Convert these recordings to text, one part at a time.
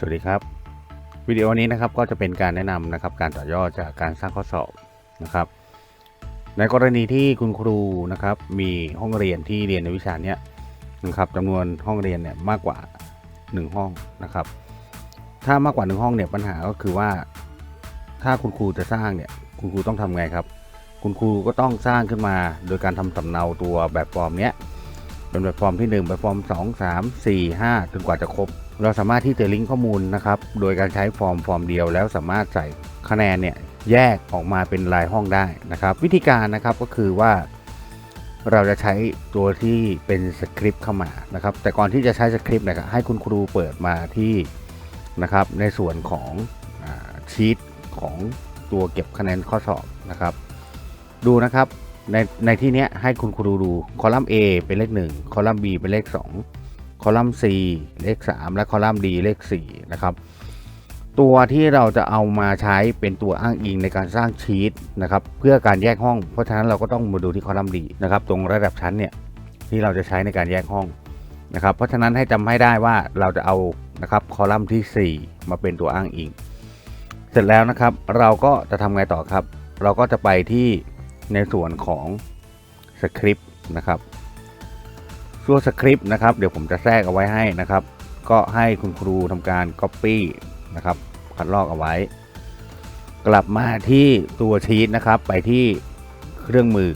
สวัสดีครับ วิดีโอนี้นะครับก็จะเป็นการแนะนำนะครับการต่อยอดจากการสร้างข้อสอบนะครับ ในกรณีที่คุณครูนะครับมีห้องเรียนที่เรียนในวิชานี้นะครับจำนวนห้องเรียนเนี่ยมากกว่า 1 ห้องนะครับ ถ้ามากกว่า 1 ห้องเนี่ยปัญหาก็คือว่า ถ้าคุณครูจะสร้างเนี่ยคุณครูต้องทำไงครับ คุณครูก็ต้องสร้างขึ้นมา โดยการทำสำเนาตัวแบบฟอร์มเนี้ยเป็นแบบฟอร์มที่ 1 แบบฟอร์ม 2 3 4 5 จนกว่าจะครบ เราสามารถที่จะลิงก์ข้อมูลนะครับ โดยการใช้ฟอร์มฟอร์มเดียว แล้วสามารถใส่คะแนนเนี่ยแยกออกมาเป็นรายห้องได้นะครับ วิธีการนะครับก็คือว่า เราจะใช้ตัวที่เป็นสคริปต์เข้ามานะครับ แต่ก่อนที่จะใช้สคริปต์นะครับให้คุณครูเปิดมาที่นะครับ ในส่วนของอชีตของตัวเก็บคะแนนข้อสอบนะครับ ดูนะครับในในที่นี้ให้คุณครูดูคอลัมน์ A เป็นเลข 1 คอลัมน์ B เป็นเลข 2 คอลัมน์ C เลข 3 และคอลัมน์ D เลข4นะครับตัวที่เราจะเอามาใช้เป็นตัวอ้างอิงในการสร้างชีตนะครับเพื่อการแยกห้อง เพราะฉะนั้นเราก็ต้องมาดูที่คอลัมน์ D นะครับตรงระดับชั้นเนี่ยที่เราจะใช้ในการแยกห้องนะครับเพราะฉะนั้นให้จำให้ได้ว่าเราจะเอานะครับคอลัมน์ที่ 4 มาเป็นตัวอ้างอิง เสร็จแล้วนะครับเราก็จะทำไงต่อครับ เราก็จะไปที่ในส่วนของสคริปต์นะครับ ส่วนสคริปต์นะครับเดี๋ยวผมจะแทรกเอาไว้ให้นะครับ ก็ให้คุณครูทำการ Copy นะครับคัดลอกเอาไว้ กลับมาที่ตัวชีตนะครับ ไปที่เครื่องมือ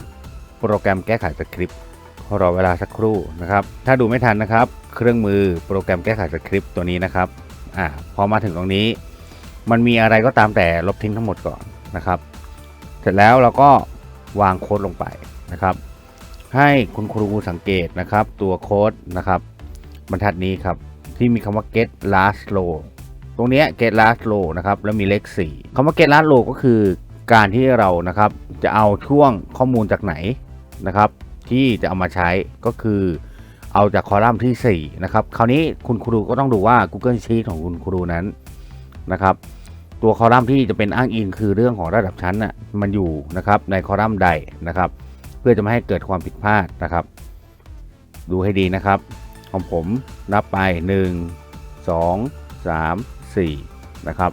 โปรแกรมแก้ไขสคริปต์รอเวลาสักครู่นะครับ ถ้าดูไม่ทันนะครับ เครื่องมือโปรแกรมแก้ไขสคริปต์ตัวนี้นะครับอ่าพอมาถึงตรงนี้ มันมีอะไรก็ตามแต่ลบทิ้งทั้งหมดก่อนนะครับ เสร็จแล้วเราก็วางโค้ดลงไปนะครับ ให้คุณครูสังเกตนะครับตัวโค้ดนะครับบรรทัดนี้ครับที่มีคำว่า get last row ตรงนี้ get last row นะครับแล้วมีเลข 4คำว่า get last row ก็คือการที่เรานะครับจะเอาช่วงข้อมูลจากไหนนะครับ ที่จะเอามาใช้ก็คือเอาจากคอลัมน์ที่ 4 นะครับ คราวนี้คุณครูก็ต้องดูว่า Google Sheet ของคุณครูนั้นนะครับ ตัวคอลัมน์ที่จะเป็นอ้างอิงคือเรื่องของระดับชั้นน่ะมันอยู่นะครับในคอลัมน์ใดนะครับ เพื่อจะไม่ให้เกิดความผิดพลาดนะครับ ดูให้ดีนะครับ ของผมนับไป 1 2 3 4 นะครับ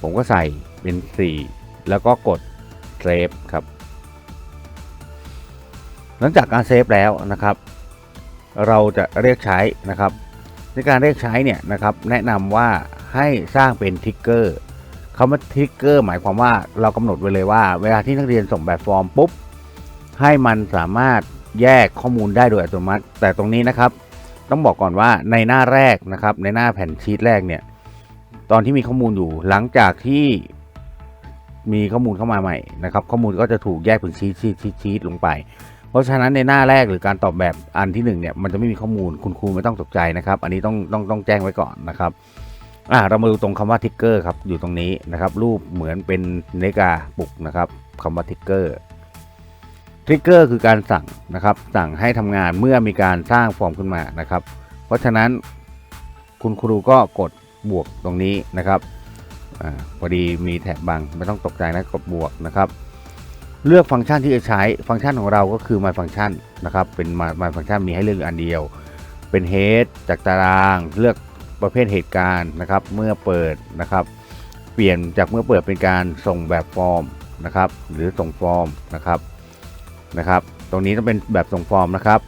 ผมก็ใส่เป็น 4 แล้วก็กดเซฟครับ หลังจากการเซฟแล้วนะครับ เราจะเรียกใช้นะครับ ในการเรียกใช้เนี่ยนะครับแนะนำว่าให้สร้างเป็นทิกเกอร์คำว่าทิกเกอร์หมายความว่าเรากำหนดไว้เลยว่า เวลาที่นักเรียนส่งแบบฟอร์มปุ๊บ ให้มันสามารถแยกข้อมูลได้โดยอัตโนมัติ แต่ตรงนี้นะครับ ต้องบอกก่อนว่าในหน้าแรกนะครับ ในหน้าแผ่นชีตแรกเนี่ย ตอนที่มีข้อมูลอยู่หลังจากที่มีข้อมูลเข้ามาใหม่นะครับ ข้อมูลก็จะถูกแยกเป็นชีตชีตชีตชีตลงไป เพราะฉะนั้นในหน้าแรกหรือการตอบแบบอันที่หนึ่งเนี่ยมันจะไม่มีข้อมูลคุณครูไม่ต้องตกใจนะครับ อันนี้ต้องต้องต้องแจ้งไว้ก่อนนะครับอ่าเรามาดูตรงคำว่าทิกเกอร์ครับอยู่ตรงนี้นะครับ รูปเหมือนเป็นนกาปุกนะครับคำว่าทิกเกอร์ ทริกเกอร์คือการสั่งนะครับสั่งให้ทำงานเมื่อมีการสร้างฟอร์มขึ้นมานะครับ เพราะฉะนั้นคุณครูก็กดบวกตรงนี้นะครับอพอดีมีแถบบังไม่ต้องตกใจนะกดบวกนะครับ เลือกฟังก์ชันที่จะใช้ฟังก์ชันของเราก็คือ my function นะครับเป็น my my function มีให้เลือกอันเดียว เป็น head จากตาราง เลือกประเภทเหตุการณ์นะครับ เมื่อเปิดนะครับ เปลี่ยนจากเมื่อเปิดเป็นการส่งแบบฟอร์มนะครับ หรือส่งฟอร์มนะครับ นะครับ ตรงนี้ต้องเป็นแบบส่งฟอร์มนะครับ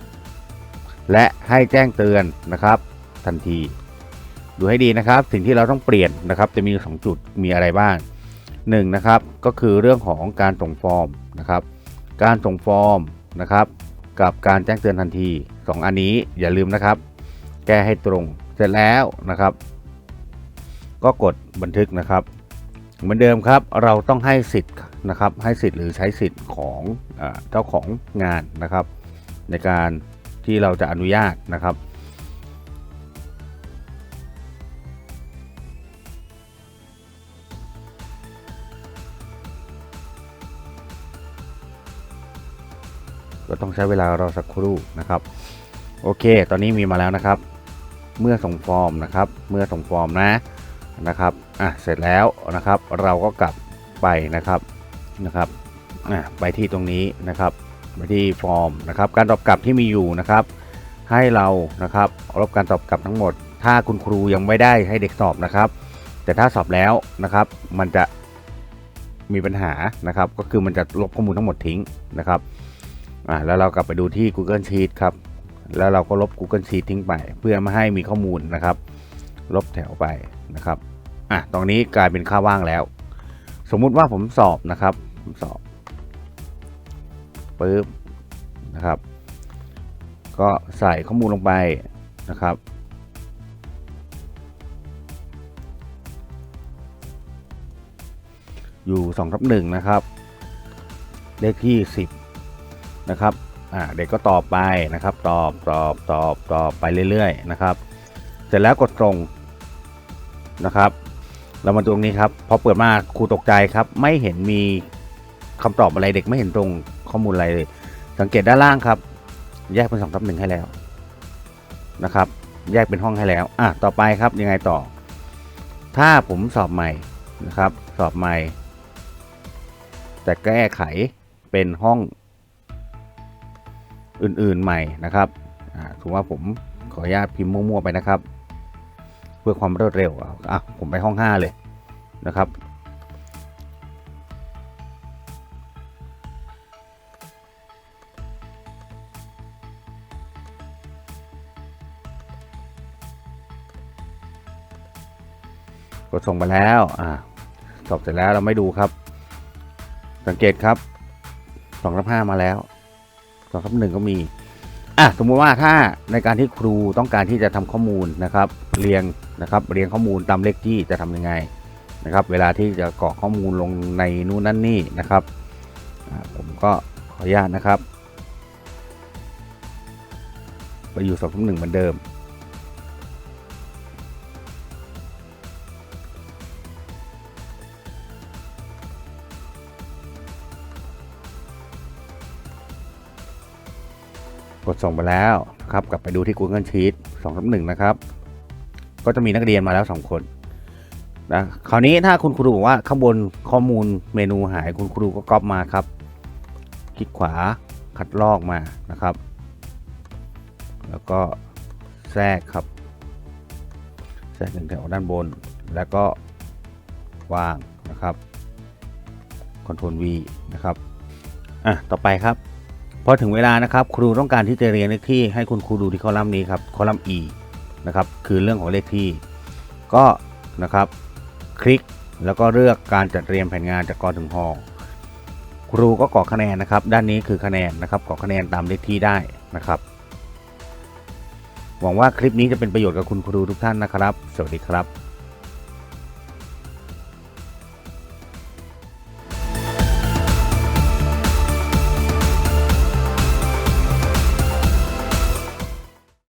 และให้แจ้งเตือนนะครับ ทันที ดูให้ดีนะครับ สิ่งที่เราต้องเปลี่ยนนะครับ จะมีอยู่สองจุดมีอะไรบ้างหนึ่งนะครับก็คือเรื่องของการส่งฟอร์มนะครับ การส่งฟอร์มนะครับ กับการแจ้งเตือนทันทีสองอันนี้อย่าลืมนะครับ แก้ให้ตรงเสร็จแล้วนะครับ ก็กดบันทึกนะครับ เหมือนเดิมครับเราต้องให้สิทธิ์นะครับให้สิทธิ์หรือใช้สิทธิ์ของเจ้าของงานนะครับ ในการที่เราจะอนุญาตนะครับก็ต้องใช้เวลารอสักครู่นะครับ โอเค ตอนนี้มีมาแล้วนะครับ เมื่อส่งฟอร์มนะครับ เมื่อส่งฟอร์มนะ นะครับอะเสร็จแล้วนะครับเราก็กลับไปนะครับนะครับอะไปที่ตรงนี้นะครับไปที่ฟอร์มนะครับ การตอบกลับที่มีอยู่นะครับ ให้เรานะครับลบการตอบกลับทั้งหมด ถ้าคุณครูยังไม่ได้ให้เด็กสอบนะครับ แต่ถ้าสอบแล้วนะครับ มันจะมีปัญหานะครับ ก็คือมันจะลบข้อมูลทั้งหมดทิ้งนะครับอ่าแล้วเรากลับไปดูที่ Google Sheet ครับแล้วเราก็ลบ Google Sheet ทิ้งไป เพื่อไม่ให้มีข้อมูลนะครับ ลบแถวไป นะครับอะตรงนี้กลายเป็นค่าว่างแล้ว สมมุติว่าผมสอบนะครับผมสอบปึ๊บนะครับ ก็ใส่ข้อมูลลงไปนะครับอยู่2ทับหนึ่งนะครับ เลขที่ 10 นะครับ อ่า เด็กก็ตอบไปนะครับ ตอบ ตอบ ตอบ ตอบไปเรื่อย ๆ นะครับ เสร็จแล้วกดตรง นะครับ เรามาดูตรงนี้ครับพอเปิดมาครูตกใจครับ ไม่เห็นมีคำตอบอะไรเด็กไม่เห็นตรงข้อมูลอะไรเลย สังเกตด้านล่างครับ แยกเป็นสองทับหนึ่งให้แล้วนะครับ แยกเป็นห้องให้แล้วอะต่อไปครับยังไงต่อ ถ้าผมสอบใหม่นะครับ สอบใหม่ แต่แก้ไขเป็นห้องอื่นๆใหม่นะครับอ่าถือว่าผมขออนุญาตพิมพ์มั่วๆไปนะครับ พื่อความรวดเร็วอะผมไปห้อง 5 เลยนะครับกดส่งไปแล้วอ่าสอบเสร็จแล้วเราไม่ดูครับ สังเกตครับสองทับห้ามาแล้วสองทับหนึ่งก็มี อะสมมุติว่าถ้าในการที่ครูต้องการที่จะทำข้อมูลนะครับเรียงนะครับเรียงข้อมูลตามเลขที่จะทำยังไงนะครับ เวลาที่จะกรอกข้อมูลลงในนู่นนั่นนี่นะครับผมก็ขออนุญาตนะครับ ไปอยู่สองทุ่มหนึ่งเหมือนเดิม กดส่งไปแล้วนะครับกลับไปดูที่ Google Sheet 2ทับ1นะครับ ก็จะมีนักเรียนมาแล้ว 2 คนนะคราวนี้ถ้าคุณครูบอกว่าข้างบนข้อมูลเมนูหายคุณครูก็ก๊อปมาครับ คลิกขวาคัดลอกมานะครับ แล้วก็แทรกครับ แทรกหนึ่งแถวด้านบน แล้วก็วางนะครับ Ctrl V นะครับ อะ ต่อไปครับ พอถึงเวลานะครับครูต้องการที่จะเรียนเลขที่ให้คุณครูดูที่คอลัมน์นี้ครับคอลัมน์ E นะครับคือเรื่องของเลขที่ก็นะครับคลิกแล้วก็เลือกการจัดเรียงแผนงานจากกอถึงหอครูก็กรอกคะแนนนะครับ ด้านนี้คือคะแนนนะครับกรอกคะแนนตามเลขที่ได้นะครับ หวังว่าคลิปนี้จะเป็นประโยชน์กับคุณครูทุกท่านนะครับ สวัสดีครับ